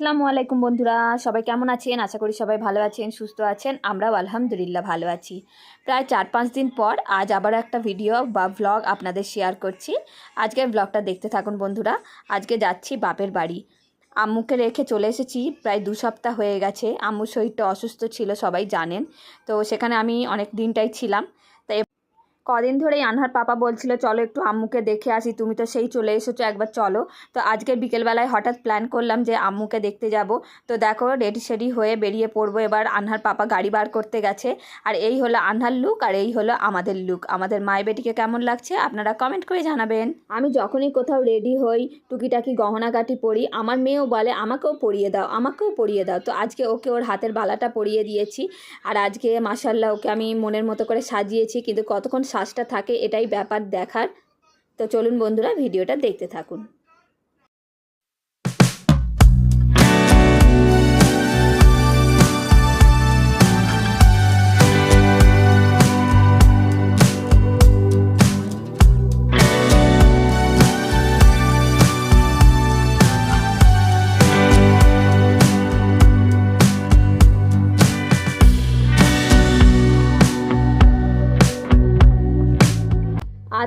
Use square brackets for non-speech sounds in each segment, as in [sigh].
আসসালামু আলাইকুম বন্ধুরা, সবাই কেমন আছেন? আশা করি সবাই ভালো আছেন, সুস্থ আছেন, আমরাও আলহামদুলিল্লাহ ভালো আছি। প্রায় চার পাঁচ দিন পর আজ আবার একটা ভিডিও বা ভ্লগ আপনাদের শেয়ার করছি। আজকের ব্লগটা দেখতে থাকুন বন্ধুরা। আজকে যাচ্ছি বাপের বাড়ি। আম্মুকে রেখে চলে এসেছি, প্রায় দু সপ্তাহ হয়ে গেছে। আম্মুর শরীরটা অসুস্থ ছিল, সবাই জানেন। তো সেখানে আমি অনেক দিনটাই ছিলাম। কদিন ধরেই আনহার পাপা বলছিল, চলো একটু আম্মুকে দেখে আসি, তুমি তো সেই চলে এসেছ, একবার চলো। তো আজকে বিকেলবেলায় হঠাৎ প্ল্যান করলাম যে আম্মুকে দেখতে যাব। তো দেখো, রেডি সেডি হয়ে বেরিয়ে পড়ব, এবার আনহার পাপা গাড়ি বার করতে গেছে। আর এই হলো আনহার লুক আর এই হলো আমাদের লুক আমাদের মায়ের বেটিকে কেমন লাগছে, আপনারা কমেন্ট করে জানাবেন। আমি যখনই কোথাও রেডি হই, টুকিটাকি গহনাগাটি পরি, আমার মেয়েও বলে, আমাকেও পরিয়ে দাও, আমাকেও পরিয়ে দাও। তো আজকে ওকে ওর হাতের বালাটা পরিয়ে দিয়েছি। আর আজকে মাসাল্লাহ ওকে আমি মনের মতো করে সাজিয়েছি, কিন্তু কতক্ষণ শ্বাসটা থাকে এটাই ব্যাপার দেখার। তো চলুন বন্ধুরা ভিডিওটা দেখতে থাকুন।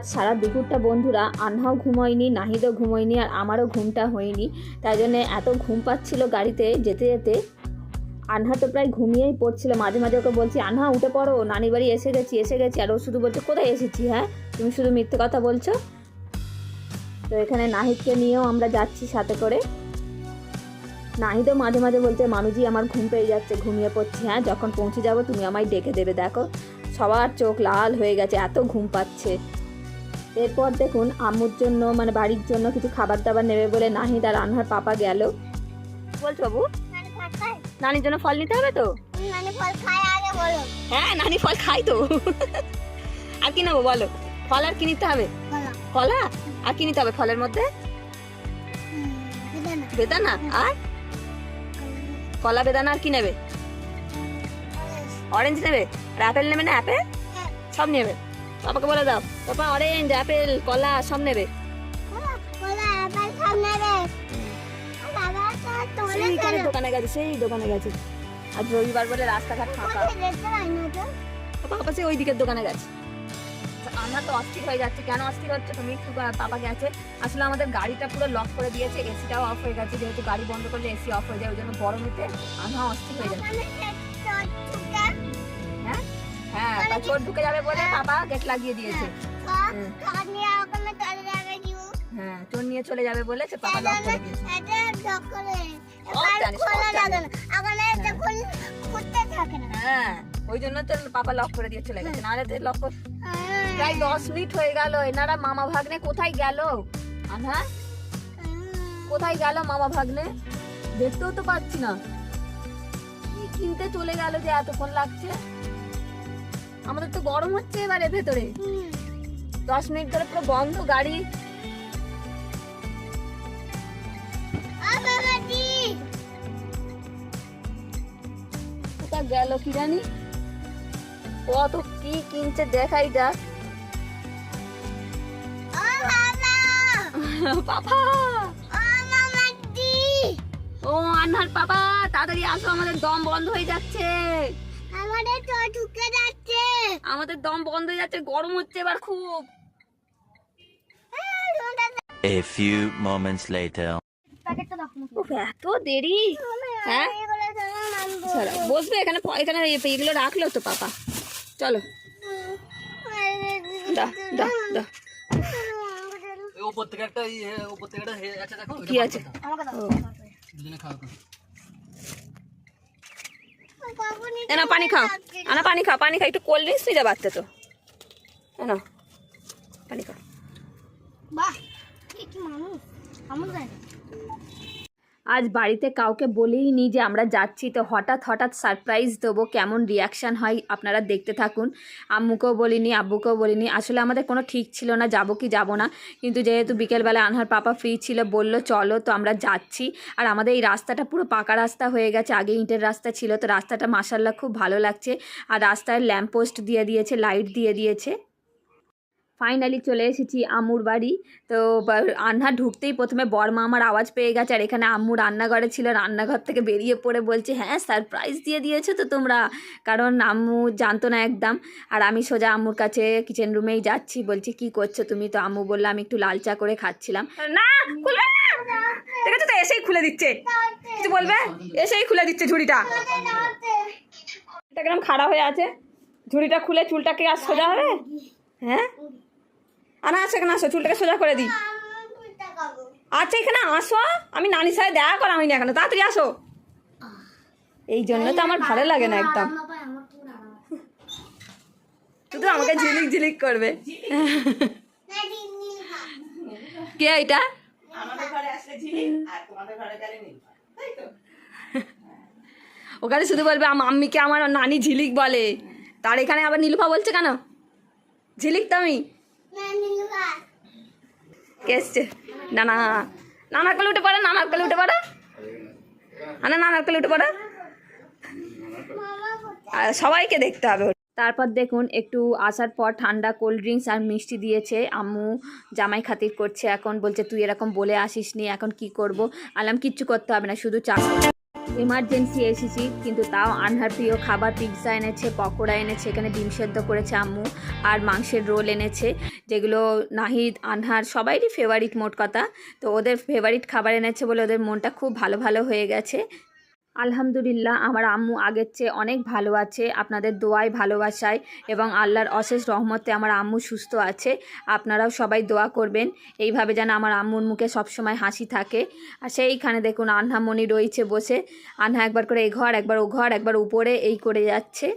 আজ সারা দুপুরটা বন্ধুরা আনহাও ঘুমোয়নি, নাহিদও ঘুমোয়নি আর আমারও ঘুমটা হয়নি। তাই জন্যে এত ঘুম পাচ্ছিল গাড়িতে যেতে যেতে। আনহা তো প্রায় ঘুমিয়েই পড়ছিল। মাঝে মাঝে ওকে বলছি, আনহা, উঠে পড়ো। নানি বাড়ি এসে গেছি এসে গেছি। আর ও শুধু বলছে, কোথায় এসেছি হ্যাঁ? তুমি শুধু মিথ্যে কথা বলছো? তো এখানে নাহিদকে নিয়েও আমরা যাচ্ছি সাথে করে। নাহিদও মাঝে মাঝে বলছে, মামিজি, আমার ঘুম পেয়ে যাচ্ছে, ঘুমিয়ে পড়ছি হ্যাঁ? যখন পৌঁছে যাব, তুমি আমায় ডেকে দেবে, দেখো। সবার চোখ লাল হয়ে গেছে, এত ঘুম পাচ্ছে। এরপর দেখুন আম্মুর জন্য মানে বাড়ির জন্য কিছু খাবার দাবার নেবে বলে নাহিদ আর আনহার পাপা গেল। বলছো বাবু? নানির জন্য ফল নিতে হবে তো? ফল খায় আগে বলো। হ্যাঁ নানি ফল খাই তো। আর কি নেব বলো? ফল আর কি নিতে হবে? কলা আর কি নিতে হবে ফলের মধ্যে? বেদানা। বেদানা? আর? কলা বেদানা আর কি নেবে? অরেঞ্জ নেবে? আর অ্যাপেল নেবে না অ্যাপেল সব নেবে। পাপাকে বলে দাও। পাপা অরেঞ্জ অ্যাপেল কলা সব নেবে। সেইখানে দোকানে গেছে সেই দোকানে গেছে। আজ রবিবার বলে রাস্তাঘাট ফাঁকা। কোথায় যেতে পারি না তো পাপা সে ওই দিকের দোকানে গেছে। আমরা তো অস্থির হয়ে যাচ্ছে। কেন অস্থির হচ্ছে? তুমি একটু পাপা গেছে। আসলে আমাদের গাড়িটা পুরো লক করে দিয়েছে। এসিটাও অফ হয়ে গেছে। যেহেতু গাড়ি বন্ধ করলে এসি অফ হয়ে যায় ওই জন্য গরমেতে আমরা অস্থির হয়ে যাচ্ছে। হ্যাঁ চোর ঢুকে যাবে বলে পাপা গেট লাগিয়ে দিয়েছে। হ্যাঁ। চোর নিয়ে চলে যাবে বলে সে পাপা লক করে দিয়েছে। এটা লক করে। হ্যাঁ। ওই জন্য তো পাপা লক করে দিয়ে চলে গেছে। নাহলে তো লক হ্যাঁ। প্রায় দশ মিনিট হয়ে গেল। এনারা মামা ভাগ্নে কোথায় গেল? আনহা কোথায় গেল মামা ভাগ্নে? দেখতেও তো পাচ্ছি না। কি কিনতে চলে গেল যে এতক্ষণ লাগছে? আমাদের তো গরম হচ্ছে এবারে ভেতরে। দশ মিনিট ধরে পুরো বন্ধ গাড়ি। গেল কি জানি? কত কি কিনছে দেখাই যাক। [laughs] পাপা! ও পাপা তাড়াতাড়ি আসো আমাদের দম বন্ধ হয়ে যাচ্ছে। আমাদের তো ঢুকে যাচ্ছে। আমাদের দম বন্ধ হয়ে যাচ্ছে গরম হচ্ছে এবার খুব। A few moments later. এত দেরি? হ্যাঁ? বসবে এখানে এখানে এগুলো রাখল তো পাপা। চলো। দা দা দা। ওপর থেকে একটা ইয়ে থেকে একটা আছে দেখো কি আছে? আমাকে দাও। দুজনে খাও এখন। কখনই এ নাও পানি খাও। আনা, পানি খাও পানি খাও। একটু কোল্ড ড্রিঙ্কস নিয়ে বাচ্চা তো এ নাও পানি খাও। বাহ কি মানুষ। আজ বাড়িতে কাউকে বলেই নি যে আমরা যাচ্ছি, তো হঠাৎ হঠাৎ সারপ্রাইজ দেবো। কেমন রিয়াকশান হয় আপনারা দেখতে থাকুন। আম্মুকেও বলিনি, আব্বুকেও বলিনি। আসলে আমাদের কোনো ঠিক ছিল না, যাব কি যাব না। কিন্তু যেহেতু বিকেলবেলা আনহার পাপা ফ্রি ছিল, বলল, চলো, তো আমরা যাচ্ছি। আর আমাদের এই রাস্তাটা পুরো পাকা রাস্তা হয়ে গেছে। আগে ইটের রাস্তা ছিল, তো রাস্তাটা মাসাল্লাহ খুব ভালো লাগছে। আর রাস্তায় ল্যাম্পপোস্ট দিয়ে দিয়েছে লাইট দিয়ে দিয়েছে। ফাইনালি চলে এসেছি আম্মুর বাড়ি। তো আন্না ঢুকতেই প্রথমে বর্মা আমার আওয়াজ পেয়ে গেছে আর এখানে আম্মু রান্নাঘরে ছিল রান্নাঘর থেকে বেরিয়ে পড়ে বলছে হ্যাঁ সারপ্রাইজ দিয়ে দিয়েছ তো তোমরা। কারণ আম্মু জানতো না একদম। আর আমি সোজা আম্মুর কাছে কিচেন রুমেই যাচ্ছি বলছি কি করছ তুমি? তো আম্মু বলল আমি একটু লাল চা করে খাচ্ছিলাম। না না! দেখেছ তো এসেই খুলে দিচ্ছে। কিছু বলবে? এসেই খুলে দিচ্ছে ঝুড়িটা। কিরম খারাপ হয়ে আছে? ঝুড়িটা খুলে চুলটাকে আর সোজা হবে? হ্যাঁ? আনা আসো এখানে আসো চুলটাকে সোজা করে দিই। আচ্ছা এখানে আসো। আমি নানির সাথে দেখা করা হয়নি এখানে। তাড়াতাড়ি আসো। এই জন্য তো আমার ভালো লাগে না একদম। শুধু আমাকে ঝিলিক ঝিলিক করবে। কে এটা? ওখানে শুধু বলবে আম- আম্মিকে আমার নানি ঝিলিক বলে। তার এখানে আবার নীলুফা বলছে কেন? ঝিলিক তো আমি। সবাইকে দেখতে হবে। তারপর দেখুন, একটু আসার পর ঠান্ডা কোল্ড ড্রিঙ্কস আর মিষ্টি দিয়েছে। আম্মু জামাই খাতির করছে এখন, বলছে, তুই এরকম বলে আসিস নি এখন কি করব? আলাম, কিচ্ছু করতে হবে না, শুধু চা এমার্জেন্সি এসেছি, কিন্তু তাও আনহার প্রিয় খাবার পিৎজা এনেছে, পকোড়া এনেছে, এখানে ডিম সেদ্ধ করেছে আম্মু আর মাংসের রোল এনেছে, যেগুলো নাহিদ, আনহার সবাইরই ফেভারিট মোট কথা। তো ওদের ফেভারিট খাবার এনেছে বলে ওদের মনটা খুব ভালো ভালো হয়ে গেছে। আলহামদুলিল্লাহ, আমার আম্মু আগের চেয়ে অনেক ভালো আছে। আপনাদের দোয়ায় ভালোবাসায় এবং আল্লাহর অশেষ রহমতে আমার আম্মু সুস্থ আছে। আপনারাও সবাই দোয়া করবেন। এইভাবে যেন আমার আম্মুর মুখে সবসময় হাসি থাকে। আর সেইখানে দেখুন আনহামণি রয়েছে বসে। আনহা একবার করে এ ঘর, একবার ও ঘর, একবার উপরে, এই করে যাচ্ছে।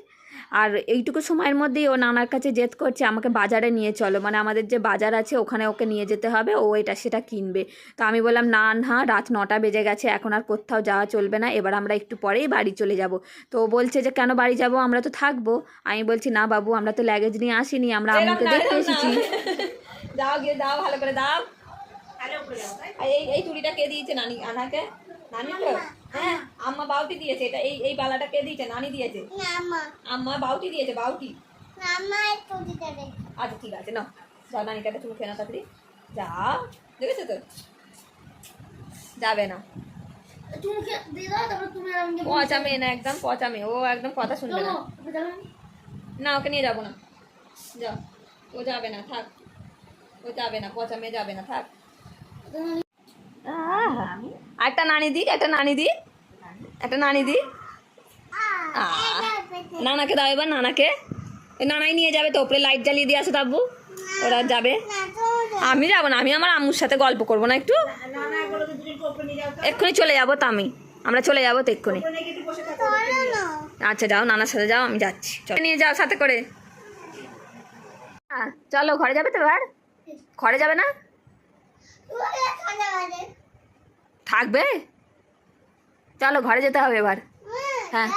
আর এইটুকু সময়ের মধ্যেই ও নানার কাছে জেদ করছে আমাকে বাজারে নিয়ে চলো। মানে আমাদের যে বাজার আছে ওখানে ওকে নিয়ে যেতে হবে ও এটা সেটা কিনবে। তো আমি বললাম না না রাত নটা বেজে গেছে এখন আর কোথাও যাওয়া চলবে না এবার আমরা একটু পরেই বাড়ি চলে যাব। তো ও বলছে যে কেন বাড়ি যাব? আমরা তো থাকব। আমি বলছি না বাবু আমরা তো ল্যাগেজ নিয়ে আসিনি আমরা আমাকে দেখতে এসেছি। [laughs] দাও গিয়ে দাও ভালো করে দাও। এই এই চুড়িটা কে দিয়েছে নানি আনাকে? নানি তো হ্যাঁ আম্মা বাউটি দিয়েছে এটা এই এই বালাটা কে দিয়েছে? নানি দিয়েছে? আম্মা। বাউটি দিয়েছে বাউটি? আচ্ছা ঠিক আছে না যাও নানি কাছে তুমি খেয়ে না তাড়াতাড়ি। যা দেখেছ তো? যাবে না। পচা মেয়ে না একদম পচা মেয়ে ও একদম কথা শুনবে না। না? ওকে নিয়ে যাব না। যা ও যাবে না থাক। ও যাবে না পচা মেয়ে যাবে না। থাক একটা নানি দিক একটা নানি দিক। একটা নানি আহ, নানাকে দাও এবার নানাকে। নানাই নিয়ে যাবে তো ওপরে লাইট জ্বালিয়ে দিয়ে আসো তাব্বু। ওরা যাবে। আমি যাব না আমি আমার আম্মুর সাথে গল্প করব না একটু। এক্ষুনি চলে যাব তো আমি। আমরা চলে যাব তো এক্ষুনি। আচ্ছা যাও নানার সাথে যাও আমি যাচ্ছি। চলো। নিয়ে যাও সাথে করে। হ্যাঁ, চলো ঘরে যাবে তো এবার? ঘরে যাবে না? থাকবে? চলো ঘরে যেতে হবে এবার। হ্যাঁ।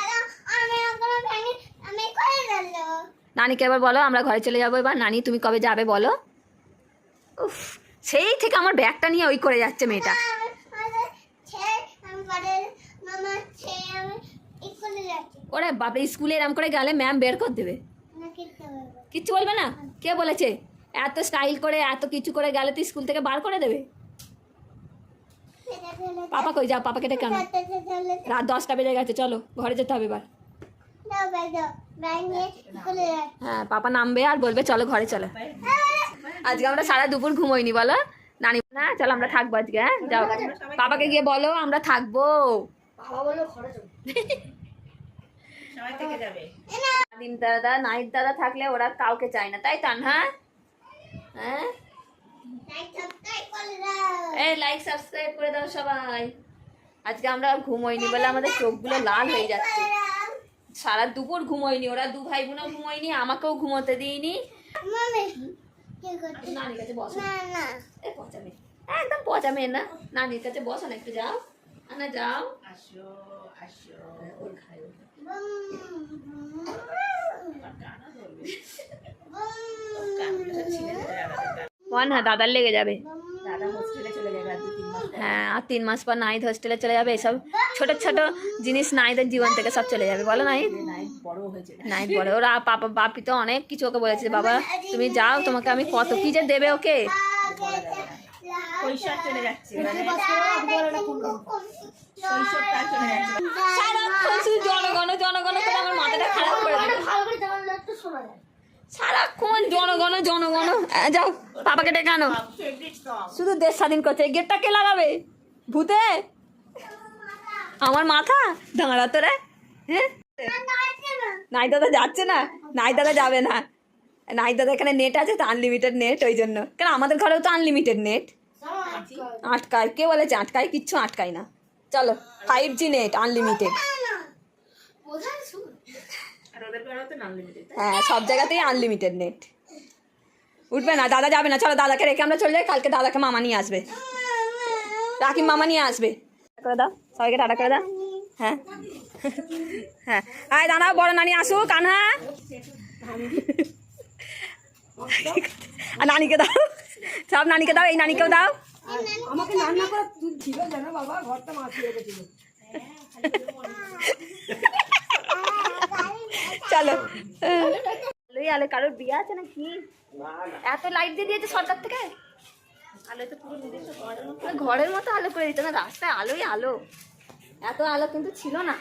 নানিকে এবার বলো, আমরা ঘরে চলে যাব এবার। নানি, তুমি কবে যাবে বলো? উফ, সেই থেকে আমার ব্যাগটা নিয়ে ওই করে যাচ্ছে মেয়েটা। ওরে বাপরে, স্কুলে এরম করে গেলে ম্যাম বের করে দেবে। কিচ্ছু বলবে না? কে বলেছে? এত স্টাইল করে, এত কিছু করে গেলে তো স্কুল থেকে বার করে দেবে। পাপা কই যাও, পাপাকে ডেকে আনো। রাত দশটা বেজে গেছে, চলো, ঘরে যেতে হবে এবার। হ্যাঁ পাপা নামবে আর বলবে, চলো ঘরে চলো। আজকে আমরা সারা দুপুর ঘুমোইনি, বলো। নানি না চলো আমরা থাকব আজকে হ্যাঁ যাও। পাপাকে গিয়ে বলো, আমরা থাকব। দিন দাদা নাইট দাদা থাকলে ওরা কাউকে চায় না, তাই তান হ্যাঁ হ্যাঁ? এই লাইক সাবস্ক্রাইব করে দাও সবাই। আজকে আমরা ঘুমোইনি বলে আমাদের চোখগুলো লাল হয়ে যাচ্ছে। সারা দুপুর ঘুমোইনি ওরা দু ভাই বোনও ঘুমোয়নি আমাকেও ঘুমোতে দিইনি। নানির কাছে বসো। এ পচা মেয়ে একদম পচা মেয়ে না। নানির কাছে বসো না একটু যাও। না যাও। বল না দাদার লেগে যাবে। হ্যাঁ আর তিন মাস পর নাইদ হোস্টেলে চলে যাবে। এসব ছোট ছোট জিনিস নাইদের জীবন থেকে সব চলে যাবে। বলো নাইদ। বড়। ওরা পাপা বাপি তো অনেক কিছু ওকে বলেছে। বাবা তুমি যাও তোমাকে আমি কত কি যে দেবে ওকে? চলে যাচ্ছে কৈশোরটা চলে যাচ্ছে সারাক্ষণ শুধু জনগণ জনগণ করে আমার মাথাটা খারাপ করে দিল ভালো করে জানালে একটু শোনা যায় সারাক্ষণ জনগণ জনগণ। যাও পাপাকে ডেকে আনো। শুধু দেশ স্বাধীন করছে গেটটা কে লাগাবে? ভূতে? আমার মাথা? দাঁড়া তো রে হ্যাঁ? নাই দাদা যাচ্ছে না, নাই দাদা যাবে না। নাই দাদা এখানে নেট আছে, তো আনলিমিটেড নেট ওই জন্য। কেন আমাদের ঘরেও তো আনলিমিটেড নেট আটকায়। কে বলেছে আটকায়? কিচ্ছু আটকায় না। চলো ফাইভ জি নেট আনলিমিটেড আর ওদের বেড়াও তো আনলিমিটেড হ্যাঁ সব জায়গাতেই আনলিমিটেড নেট উঠবে না দাদা যাবে না চলো দাদাকে রেখে আমরা চলে যাই কালকে দাদাকে মামা নিয়ে আসবে। রাকিম মামা নিয়ে আসবে। করে দাও সবাইকে টাটা করে দাও। হ্যাঁ। হ্যাঁ। আয় দাঁড়াও বড় নানি আসুক কানহা। আর নানিকে দাও। সব নানিকে দাও এই নানিকেও দাও। আমাকে রান্না করা তুই ছিল জানো বাবা ঘরটা মাছি রেখেছিল [laughs] চলো। আলোই আলো কারোর বিয়ে আছে নাকি? এত লাইট দিয়ে দিয়েছে সরকার থেকে? আলো তো পুরো ঘরের মতো ঘরের মতো আলো করে দিত না রাস্তায় আলোই আলো। এত আলো কিন্তু ছিল না।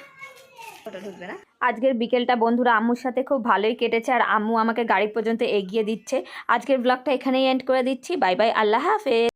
ওটা ঢুকবে না? আজকের বিকেলটা বন্ধুরা আম্মুর সাথে খুব ভালোই কেটেছে আর আম্মু আমাকে গাড়ি পর্যন্ত এগিয়ে দিচ্ছে। আজকের ব্লগটা এখানেই এন্ড করে দিচ্ছি। বাই বাই আল্লাহ হাফেজ।